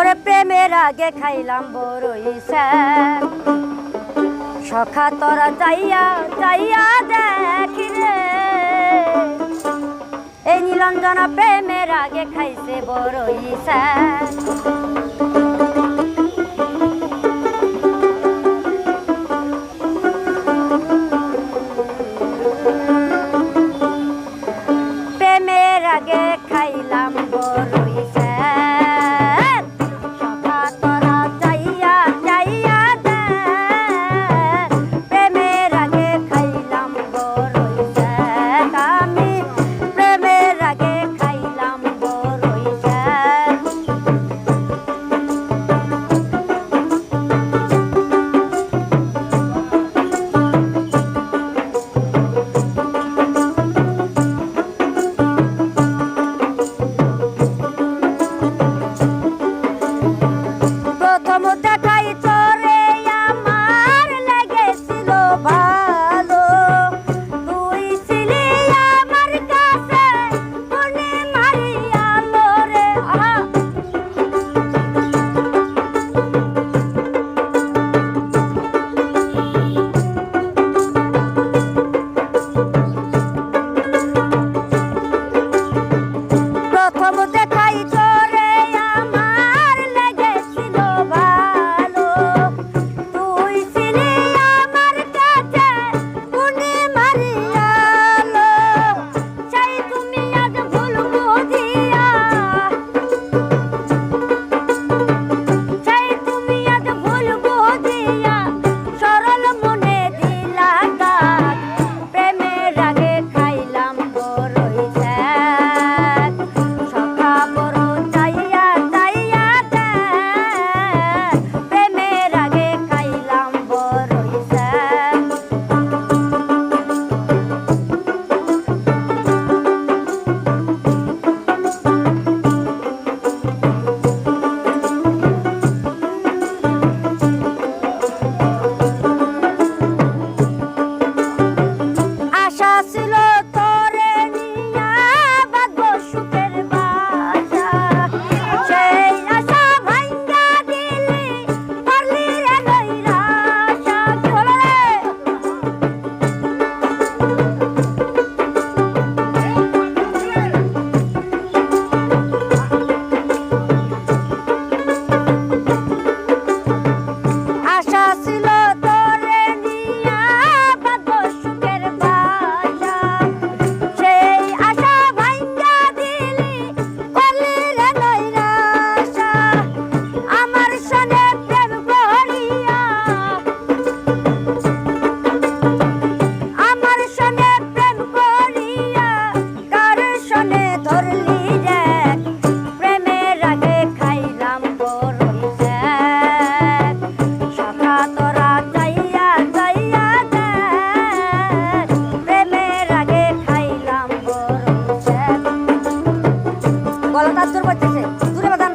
ওরে প্রেমের আগে খাইলাম বড়ই সখা তোরা যাইয়া যাইয়া দেখি রে। এই নীলঞ্জনা প্রেমের আগে খাইছে বড়ই কাজ করতেছে। দূরে বাধা